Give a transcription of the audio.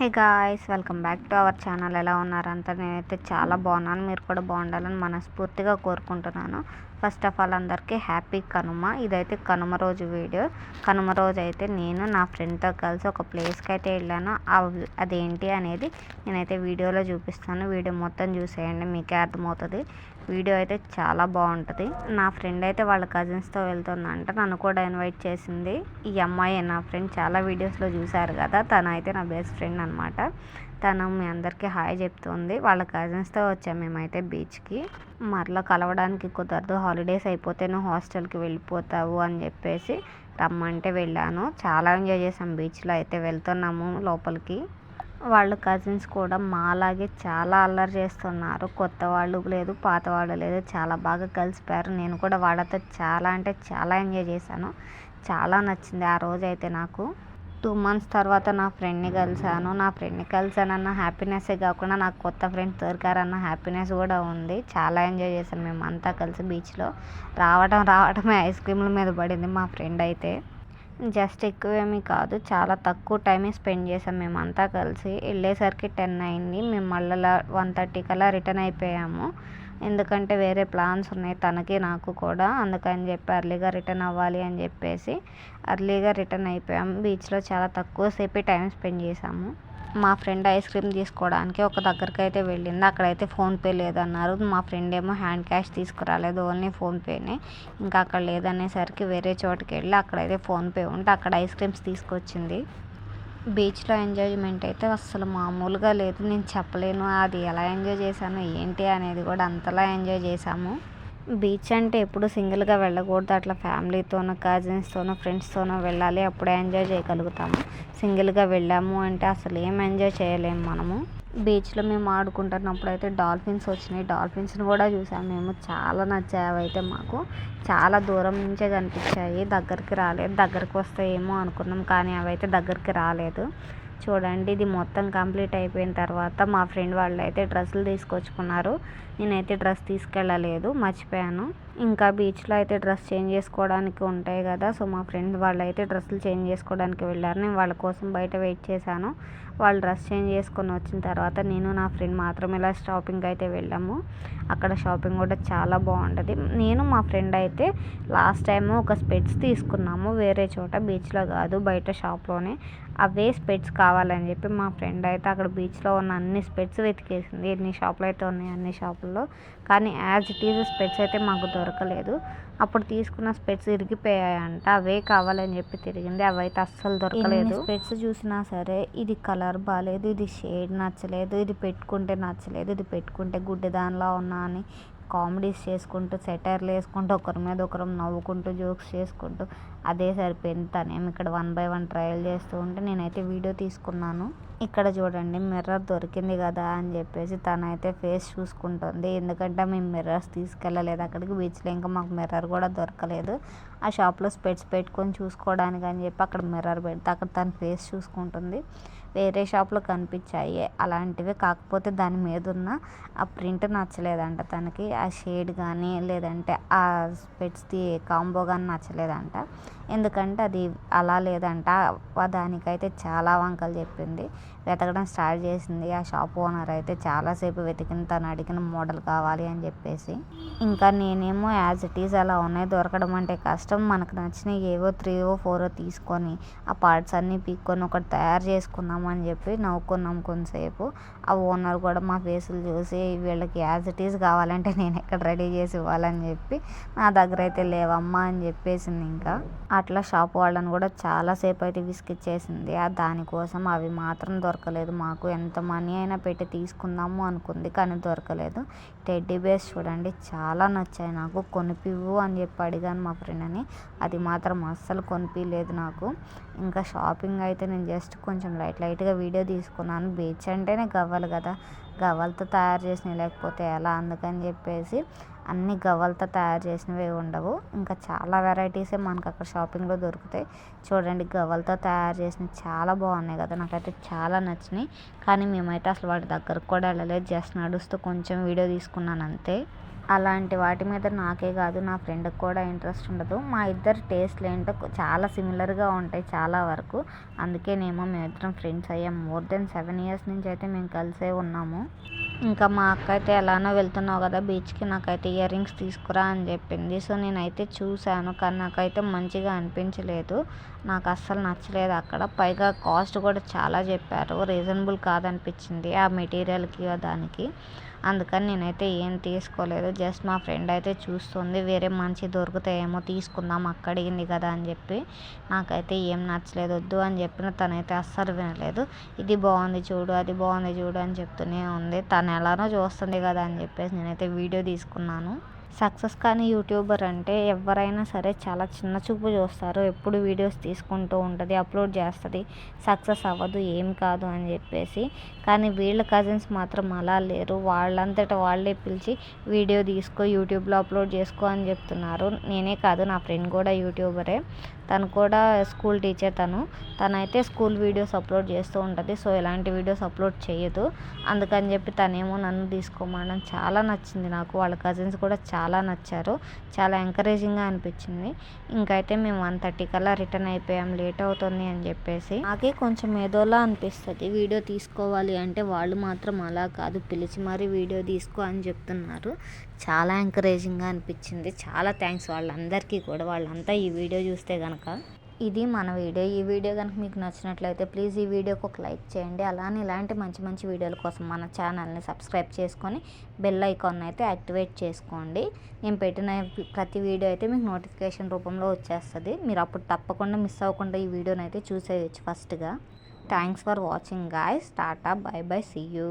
Hey guys welcome back to our channel. ఎలా ఉన్నారంతా నేనైతే చాలా బాగున్నాను. మీరు కూడా బాగుండాలని మనస్ఫూర్తిగా కోరుకుంటున్నాను. ఫస్ట్ ఆఫ్ ఆల్ అందరికీ హ్యాపీ కనుమ. ఇదైతే కనుమ రోజు వీడియో. కనుమ రోజు అయితే నేను నా ఫ్రెండ్తో కలిసి ఒక ప్లేస్కి అయితే వెళ్ళాను అదేంటి అనేది నేనైతే వీడియోలో చూపిస్తాను. వీడియో మొత్తం చూసేయండి మీకే అర్థమవుతుంది. వీడియో అయితే చాలా బాగుంటుంది. నా ఫ్రెండ్ అయితే వాళ్ళ కజిన్స్తో వెళ్తుందంట నన్ను కూడా ఇన్వైట్ చేసింది. ఈ అమ్మాయి నా ఫ్రెండ్. చాలా వీడియోస్లో చూశారు కదా. తను అయితే నా బెస్ట్ ఫ్రెండ్ అనమాట తను మీ అందరికీ హాయ్ చెప్తుంది. వాళ్ళ కజిన్స్తో వచ్చాం మేమైతే బీచ్కి. మరలా కలవడానికి కుదరదు. హాలిడేస్ అయిపోతే నువ్వు హాస్టల్కి వెళ్ళిపోతావు అని చెప్పేసి రమ్మంటే వెళ్ళాను. చాలా ఎంజాయ్ చేసాం బీచ్లో అయితే వెళ్తున్నాము లోపలికి. వాళ్ళ కజిన్స్ కూడా మాలాగే చాలా అల్లరి చేస్తున్నారు. కొత్త వాళ్ళు లేదు పాత వాళ్ళు లేదు చాలా బాగా కలిసిపోయారు. నేను కూడా వాళ్ళతో చాలా అంటే చాలా ఎంజాయ్ చేశాను. చాలా నచ్చింది ఆ రోజు అయితే నాకు. టూ మంత్స్ తర్వాత నా ఫ్రెండ్ని కలిసాను నా ఫ్రెండ్ని కలిసానన్న హ్యాపీనెస్సే కాకుండా నాకు కొత్త ఫ్రెండ్స్ దొరికారన్న హ్యాపీనెస్ కూడా ఉంది. చాలా ఎంజాయ్ చేసాం మేము అంతా కలిసి బీచ్లో. రావడం రావడమే ఐస్ క్రీమ్ల మీద పడింది మా ఫ్రెండ్ అయితే. జస్ట్ ఎక్కువేమీ కాదు చాలా తక్కువ టైమే స్పెండ్ చేసాం మేమంతా కలిసి. వెళ్ళేసరికి టెన్ అయింది. మేము మళ్ళీ వన్ థర్టీ కల్లా రిటర్న్ అయిపోయాము. ఎందుకంటే వేరే ప్లాన్స్ ఉన్నాయి తనకి నాకు కూడా. అందుకని చెప్పి అర్లీగా రిటర్న్ అవ్వాలి అని చెప్పేసి అర్లీగా రిటర్న్ అయిపోయాము బీచ్లో చాలా తక్కువసేపు టైం స్పెండ్ చేసాము మా ఫ్రెండ్ ఐస్ క్రీమ్ తీసుకోవడానికి ఒక దగ్గరికి అయితే వెళ్ళింది. అక్కడైతే ఫోన్పే లేదన్నారు. మా ఫ్రెండ్ ఏమో హ్యాండ్ క్యాష్ తీసుకురాలేదు. ఓన్లీ ఫోన్పేనే ఇంకా అక్కడ లేదనేసరికి వేరే చోటుకి వెళ్ళి అక్కడైతే ఫోన్పే ఉంటే అక్కడ ఐస్ క్రీమ్స్ తీసుకొచ్చింది. బీచ్లో ఎంజాయ్మెంట్ అయితే అస్సలు మామూలుగా లేదు. నేను చెప్పలేను. అది ఎలా ఎంజాయ్ చేశాను? ఏంటి అనేది కూడా అంతలా ఎంజాయ్ చేశాము. బీచ్ అంటే ఎప్పుడు సింగిల్గా వెళ్ళకూడదు. అట్లా ఫ్యామిలీతోనో కజిన్స్తోనో ఫ్రెండ్స్తోనో వెళ్ళాలి. అప్పుడే ఎంజాయ్ చేయగలుగుతాము. సింగిల్గా వెళ్ళాము అంటే అసలు ఏం ఎంజాయ్ చేయలేము మనము. బీచ్లో మేము ఆడుకుంటున్నప్పుడు అయితే డాల్ఫిన్స్ వచ్చినాయి. డాల్ఫిన్స్ని కూడా చూసాము మేము చాలా నచ్చాయి అవైతే అయితే మాకు. చాలా దూరం నుంచే కనిపించాయి. దగ్గరికి రాలేదు. దగ్గరికి వస్తాయేమో అనుకున్నాం కానీ అవి అయితే దగ్గరికి రాలేదు. చూడండి ఇది మొత్తం కంప్లీట్ అయిపోయిన తర్వాత మా ఫ్రెండ్ వాళ్ళు అయితే డ్రెస్సులు తీసుకొచ్చుకున్నారు. నేనైతే డ్రెస్ తీసుకెళ్ళలేదు మర్చిపోయాను. ఇంకా బీచ్లో అయితే డ్రెస్ చేంజ్ చేసుకోవడానికి ఉంటాయి కదా సో మా ఫ్రెండ్ వాళ్ళు అయితే డ్రెస్సులు చేంజ్ చేసుకోవడానికి వెళ్ళారు. నేను వాళ్ళ కోసం బయట వెయిట్ చేశాను. వాళ్ళు డ్రెస్ చేంజ్ చేసుకొని వచ్చిన తర్వాత నేను నా ఫ్రెండ్ మాత్రం ఇలా షాపింగ్ అయితే వెళ్ళాము. అక్కడ షాపింగ్ కూడా చాలా బాగుంటుంది. నేను మా ఫ్రెండ్ అయితే లాస్ట్ టైం ఒక స్పెట్స్ తీసుకున్నాము వేరే చోట బీచ్లో కాదు బయట షాప్లోనే. అవే స్పెట్స్ కావాలని చెప్పి మా ఫ్రెండ్ అయితే అక్కడ బీచ్లో ఉన్న అన్ని స్పెట్స్ వెతికేసింది. ఎన్ని షాపులు అయితే ఉన్నాయి అన్ని షాపులు షాపుల్లో కానీ యాజ్ ఇట్ ఈజ్ స్పెట్స్ అయితే మాకు దొరకలేదు. అప్పుడు తీసుకున్న స్పెట్స్ ఇరిగిపోయాయంట. అవే కావాలని చెప్పి తిరిగింది. అవి అయితే అస్సలు దొరకలేదు. స్పెట్స్ చూసినా సరే ఇది కలర్ బాగాలేదు ఇది షేడ్ నచ్చలేదు. ఇది పెట్టుకుంటే నచ్చలేదు. ఇది పెట్టుకుంటే గుడ్డి దానిలా ఉన్నా అని కామెడీస్ చేసుకుంటూ సెటైర్లు వేసుకుంటూ ఒకరి మీద ఒకరు నవ్వుకుంటూ జోక్స్ చేసుకుంటూ అదే సరిపోయింది. తనేమి ఇక్కడ వన్ బై వన్ ట్రయల్ చేస్తూ ఉంటే నేనైతే వీడియో తీసుకున్నాను. ఇక్కడ చూడండి మిర్రర్ దొరికింది కదా అని చెప్పేసి తనైతే ఫేస్ చూసుకుంటుంది. ఎందుకంటే మేము మిర్రర్స్ తీసుకెళ్ళలేదు అక్కడికి బీచ్లో ఇంకా మాకు మిర్రర్ కూడా దొరకలేదు. ఆ షాప్లో స్పెట్స్ పెట్టుకొని చూసుకోవడానికి అని చెప్పి అక్కడ మిర్రర్ పెడితే అక్కడ తన ఫేస్ చూసుకుంటుంది. వేరే షాప్లో కనిపించాయి. అలాంటివి కాకపోతే దాని మీద ఉన్న ఆ ప్రింట్ నచ్చలేదంట తనకి. ఆ షేడ్ కానీ లేదంటే ఆ స్పెట్స్ది కాంబో కానీ నచ్చలేదంట. ఎందుకంటే అది అలా లేదంట. దానికైతే చాలా వంకలు చెప్పింది. వెతకడం స్టార్ట్ చేసింది. ఆ షాప్ ఓనర్ అయితే చాలాసేపు వెతికిన తను అడిగిన మోడల్ కావాలి అని చెప్పేసి. ఇంకా నేనేమో యాజ్ ఇట్ ఈజ్ అలా ఉన్నాయి. దొరకడం అంటే కష్టం. మనకు నచ్చిన ఏవో త్రీవో ఫోరో తీసుకొని ఆ పార్ట్స్ అన్నీ పీక్కొని ఒకటి తయారు చేసుకుందాం అని చెప్పి నవ్వుకున్నాం కొంతసేపు. ఆ ఓనర్ కూడా మా ఫేసులు చూసి వీళ్ళకి యాజ్ ఇట్ ఈజ్ కావాలంటే నేను ఎక్కడ రెడీ చేసి ఇవ్వాలని చెప్పి నా దగ్గర అయితే లేవమ్మా అని చెప్పేసింది ఇంకా. అట్లా షాప్ వాళ్ళని కూడా చాలాసేపు అయితే విసిగిచ్చేసింది దానికోసం అవి మాత్రం దొరకలేదు. మాకు ఎంత మనీ అయినా పెట్టి తీసుకుందాము అనుకుంది కానీ దొరకలేదు. టెడ్డీ బేర్స్ చూడండి చాలా నచ్చాయి నాకు. కొనిపివ్వు అని చెప్పి అడిగాను మా ఫ్రెండ్ని అది మాత్రం అస్సలు కొనిపించలేదు నాకు. ఇంకా షాపింగ్ అయితే నేను జస్ట్ కొంచెం లైట్ లైట్గా వీడియో తీసుకున్నాను. బీచ్ అంటేనే గవ్వలు కదా. గవ్వలతో తయారు చేసినవి లేకపోతే ఎలా అందుకని చెప్పేసి అన్ని గవ్వలతో తయారు చేసినవి ఉండవు. ఇంకా చాలా వెరైటీసే మనకు అక్కడ షాపింగ్లో దొరుకుతాయి. చూడండి గవ్వలతో తయారు చేసినవి చాలా బాగున్నాయి కదా నాకైతే చాలా నచ్చినాయి. కానీ మేమైతే అసలు వాటి దగ్గరకు కూడా వెళ్ళలేదు జస్ట్ నడుస్తూ కొంచెం వీడియో తీసుకున్నాను అంతే. అలాంటి వాటి మీద నాకే కాదు నా ఫ్రెండ్కి కూడా ఇంట్రెస్ట్ ఉండదు. మా ఇద్దరు టేస్ట్లు ఏంటో చాలా సిమిలర్గా ఉంటాయి చాలా వరకు. అందుకేనేమో మేమిద్దరం ఫ్రెండ్స్ అయ్యాం. మోర్ దెన్ సెవెన్ ఇయర్స్ నుంచి అయితే మేము కలిసే ఉన్నాము. ఇంకా మా అక్క అయితే ఎలానో వెళ్తున్నావు కదా బీచ్కి నాకైతే ఇయర్ రింగ్స్ తీసుకురా అని చెప్పింది. సో నేనైతే చూశాను కానీ నాకైతే మంచిగా అనిపించలేదు. నాకు అస్సలు నచ్చలేదు అక్కడ. పైగా కాస్ట్ కూడా చాలా చెప్పారు. రీజనబుల్ కాదనిపించింది ఆ మెటీరియల్కి దానికి. అందుకని నేనైతే ఏం తీసుకోలేదు. జస్ట్ మా ఫ్రెండ్ అయితే చూస్తుంది వేరే మంచి దొరుకుతాయేమో తీసుకుందాం అక్కడిగింది కదా అని చెప్పి నాకైతే ఏం నచ్చలేదు వద్దు అని చెప్పిన తనైతే అస్సలు వినలేదు. ఇది బాగుంది చూడు అది బాగుంది చూడు అని చెప్తూనే ఉంది. తను ఎలానో చూస్తుంది కదా అని చెప్పేసి నేనైతే వీడియో తీసుకున్నాను. సక్సెస్ కానీ యూట్యూబర్ అంటే ఎవరైనా సరే చాలా చిన్న చూపు చూస్తారు. ఎప్పుడు వీడియోస్ తీసుకుంటూ ఉంటుంది అప్లోడ్ చేస్తుంది. సక్సెస్ అవ్వదు ఏం కాదు అని చెప్పేసి. కానీ వీళ్ళ కజిన్స్ మాత్రం అలా లేరు. వాళ్ళంతటా వాళ్ళే పిలిచి వీడియో తీసుకో యూట్యూబ్లో అప్లోడ్ చేసుకో అని చెప్తున్నారు. నేనే కాదు నా ఫ్రెండ్ కూడా యూట్యూబరే. తను కూడా స్కూల్ టీచర్ తను. తనైతే స్కూల్ వీడియోస్ అప్లోడ్ చేస్తూ ఉంటుంది. సో ఇలాంటి వీడియోస్ అప్లోడ్ చేయదు. అందుకని చెప్పి తనేమో నన్ను తీసుకోమనడం చాలా నచ్చింది నాకు. వాళ్ళ కజిన్స్ కూడా చాలా చాలా నచ్చారు. చాలా ఎంకరేజింగ్గా అనిపించింది. ఇంకైతే మేము వన్ థర్టీ కల్లా రిటర్న్ అయిపోయాం. లేట్ అవుతుంది అని చెప్పేసి. నాకే కొంచెం ఏదోలా అనిపిస్తుంది. వీడియో తీసుకోవాలి అంటే వాళ్ళు మాత్రం అలా కాదు. పిలిచి మరీ వీడియో తీసుకో అని చెప్తున్నారు. చాలా ఎంకరేజింగ్గా అనిపించింది. చాలా థ్యాంక్స్ వాళ్ళందరికీ కూడా. వాళ్ళంతా ఈ వీడియో చూస్తే కనుక ఇది మన వీడియో. ఈ వీడియో కనుక మీకు నచ్చినట్లయితే ప్లీజ్ ఈ వీడియోకి ఒక లైక్ చేయండి. అలానే ఇలాంటి మంచి మంచి వీడియోల కోసం మన ఛానల్ని సబ్స్క్రైబ్ చేసుకొని బెల్ ఐకాన్ అయితే యాక్టివేట్ చేసుకోండి. నేను పెట్టిన ప్రతి వీడియో అయితే మీకు నోటిఫికేషన్ రూపంలో వచ్చేస్తుంది. మీరు అప్పుడు తప్పకుండా మిస్ అవ్వకుండా ఈ వీడియోని అయితే చూసేయచ్చు ఫస్ట్గా. Thanks for watching guys. Tata bye bye see you.